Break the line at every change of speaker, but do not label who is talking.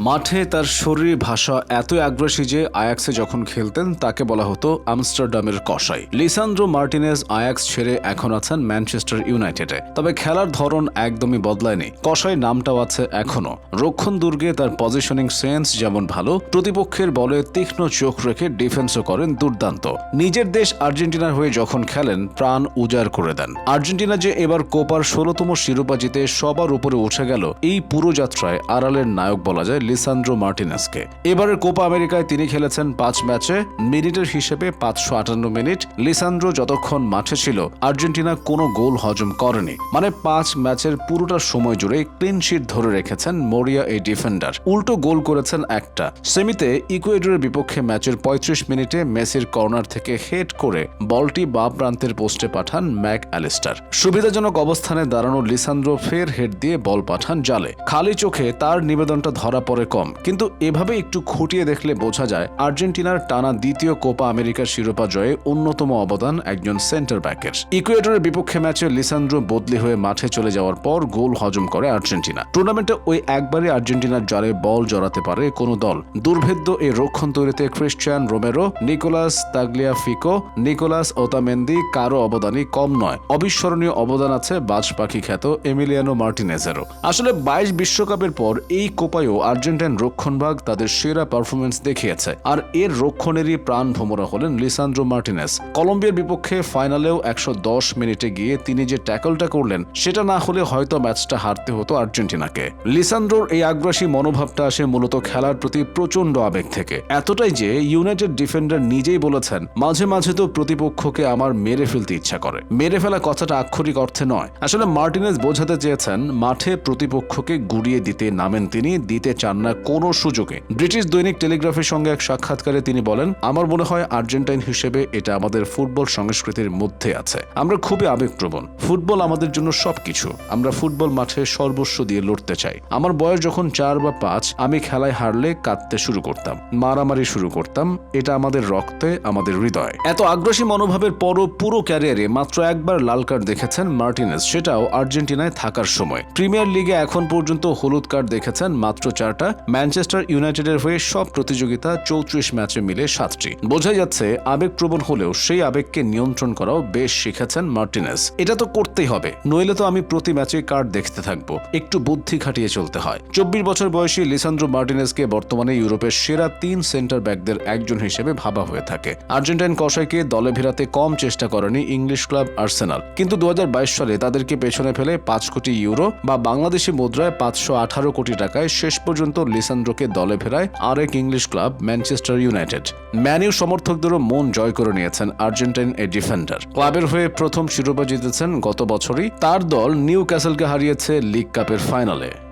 মাঠে তার শরীর ভাষা এত আগ্রাসী যে আয়াক্সে যখন খেলতেন, তাকে বলা হতো আমস্টারডামের কসাই। লিসান্দ্রো মার্টিনেজ আয়াক্স ছেড়ে এখন আছেন ম্যানচেস্টার ইউনাইটেডে। তবে খেলার ধরন একদমই বদলায়নি। কসাই নামটাও আছে এখনও। রক্ষণ দুর্গে তার পজিশনিং সেন্স যেমন ভালো, প্রতিপক্ষের বলে তীক্ষ্ণ চোখ রেখে ডিফেন্সও করেন দুর্দান্ত। নিজের দেশ আর্জেন্টিনার হয়ে যখন খেলেন, প্রাণ উজাড় করে দেন। আর্জেন্টিনা যে এবার কোপার ষোলতম শিরোপা জিতে সবার উপরে উঠে গেল, এই পুরো যাত্রায় আড়ালের নায়ক বলা যায় লিসান্দ্রো মার্টিনেসকে। এবারের কোপা আমেরিকায় তিনি খেলেছেন পাঁচ ম্যাচে, মিনিটের হিসেবে পাঁচশো আটান্ন মিনিট। লিসান্দ্রো যতক্ষণ মাঠে ছিল, আর্জেন্টিনা কোনো গোল হজম করেনি। মানে পাঁচ ম্যাচের পুরোটা সময় জুড়ে ক্লিন শিট ধরে রেখেছেন মোরিয়া এই ডিফেন্ডার। উল্টো গোল করেছেন একটা। সেমিতে ইকুয়েডরের বিপক্ষে ম্যাচের পঁয়ত্রিশ মিনিটে মেসির কর্নার থেকে হেড করে বলটি বা প্রান্তের পোস্টে পাঠান ম্যাক অ্যালিস্টার। সুবিধাজনক অবস্থানে দাঁড়ানো লিসান্দ্রো ফের হেড দিয়ে বল পাঠান জালে। খালি চোখে তার নিবেদনটা ধরা পড়ে কম। কিন্তু এভাবে একটু খুঁটিয়ে দেখলে বোঝা যায় আর্জেন্টিনার টানা দ্বিতীয় কোপা আমেরিকার শিরোপা জয়ে অন্যতম অবদান একজন সেন্টার ব্যাকের ইকুয়েডরের বিপক্ষে ম্যাচে লিসান্দ্রো বদলি হয়ে মাঠে চলে যাওয়ার পর গোল হজম করে আর্জেন্টিনা। টুর্নামেন্টে ওই একবারই আর্জেন্টিনার জালে বল জড়াতে পারে কোনো দল। দুর্ভেদ্য এই রক্ষণ তৈরিতে Cristian Romero, Nicolas Tagliafico Nicolas Otamendi কারও অবদানই কম নয়। অবিস্মরণীয় অবদান আছে বাজ পাখি খ্যাত এমিলিয়ানো মার্টিনেজেরও। আসলে বাইশ বিশ্বকাপের পর এই কোপায়ও আর্জেন্টাইন রক্ষণভাগ তাদের সেরা পারফরমেন্স দেখিয়েছে। আর এর রক্ষণেরই প্রাণ ভোমরা হলেন লিসান্দ্রো মার্টিনেস। কলম্বিয়ার বিপক্ষে ফাইনালেও একশো দশ মিনিটে গিয়ে তিনি যে ট্যাকলটা করলেন, সেটা না হলে হয়তো ম্যাচটা হারতে হতো আর্জেন্টিনাকে। লিসান্দ্রোর এই আগ্রাসী মনোভাবটা আসে মূলত খেলার প্রতি প্রচণ্ড আবেগ থেকে। এতটাই যে ইউনাইটেড ডিফেন্ডার নিজেই বলেছেন, মাঝে মাঝে তো প্রতিপক্ষকে আমার মেরে ফেলতে ইচ্ছা করে। মেরে ফেলা কথাটা আক্ষরিক অর্থে নয়। আসলে মার্টিনেস বোঝাতে চেয়েছেন, মাঠে প্রতিপক্ষকে গুড়িয়ে দিতে নামেন তিনি, দিতে চান না কোনো সুযোগে। ব্রিটিশ দৈনিক টেলিগ্রাফের সঙ্গে এক সাক্ষাৎকারে তিনি বলেন, আমার মনে হয় আর্জেন্টাইন হিসেবে এটা আমাদের ফুটবল সংস্কৃতির মধ্যে আছে। আমরা খুবই আবেগপ্রবণ। ফুটবল আমাদের জন্য সবকিছু। আমরা ফুটবল মাঠে সর্বস্ব দিয়ে লড়তে চাই। আমার বয়স যখন চার বা পাঁচ, আমি খেলায় হারলে কাঁদতে শুরু করতাম। মারামারি শুরু করতাম। এটা আমাদের রক্তে, আমাদের হৃদয়। এত আগ্রাসী মনোভাবের পরও পুরো ক্যারিয়ারে মাত্র একবার লাল কার্ড দেখেছেন মার্টিনেস। সেটাও আর্জেন্টিনায় থাকার সময়। প্রিমিয়ার লিগে এখন পর্যন্ত হলুদ কার্ড দেখেছেন মাত্র চারটা। ম্যানচেস্টার ইউনাইটেডের হয়ে সব প্রতিযোগিতা চৌত্রিশ ম্যাচে মিলে সাতটি। বোঝাই যাচ্ছে, আবেগপ্রবণ হলেও সেই আবেগকে নিয়ন্ত্রণ করাও বেশ শিখেছেন মার্টিনেস। এটা তো করতেই হবে, নইলে তো আমি প্রতি ম্যাচে কার্ড দেখতে থাকব। একটু বুদ্ধি খাটিয়ে চলতে হয়। চব্বিশ বছর বয়সী লিসান্দ্রো মার্টিনেসকে বর্তমানে ইউরোপের সেরা তিন সেন্টার ব্যাকদের একজন হিসেবে ভাবা হয়ে থাকে। আর্জেন্টাইন কসাইকে দলে ভিড়াতে কম চেষ্টা করেনি ইংলিশ ক্লাব আর্সেনাল। কিন্তু দু হাজার বাইশ সালে তাদেরকে পেছনে ফেলে পাঁচ কোটি ইউরো বা বাংলাদেশি মুদ্রায় পাঁচশো আঠারো কোটি টাকায় শেষ পর্যন্ত লিসান্দ্রোকে দলে ফেরায় আরেক English club, Manchester United. Man U সমর্থকদেরও মন জয় করে নিয়েছেন আর্জেন্টাইন এ ডিফেন্ডার। ক্লাবের হয়ে প্রথম শিরোপা জিতেছেন গত বছরই। তার দল নিউ ক্যাসেলকে হারিয়েছে লিগ কাপের ফাইনালে।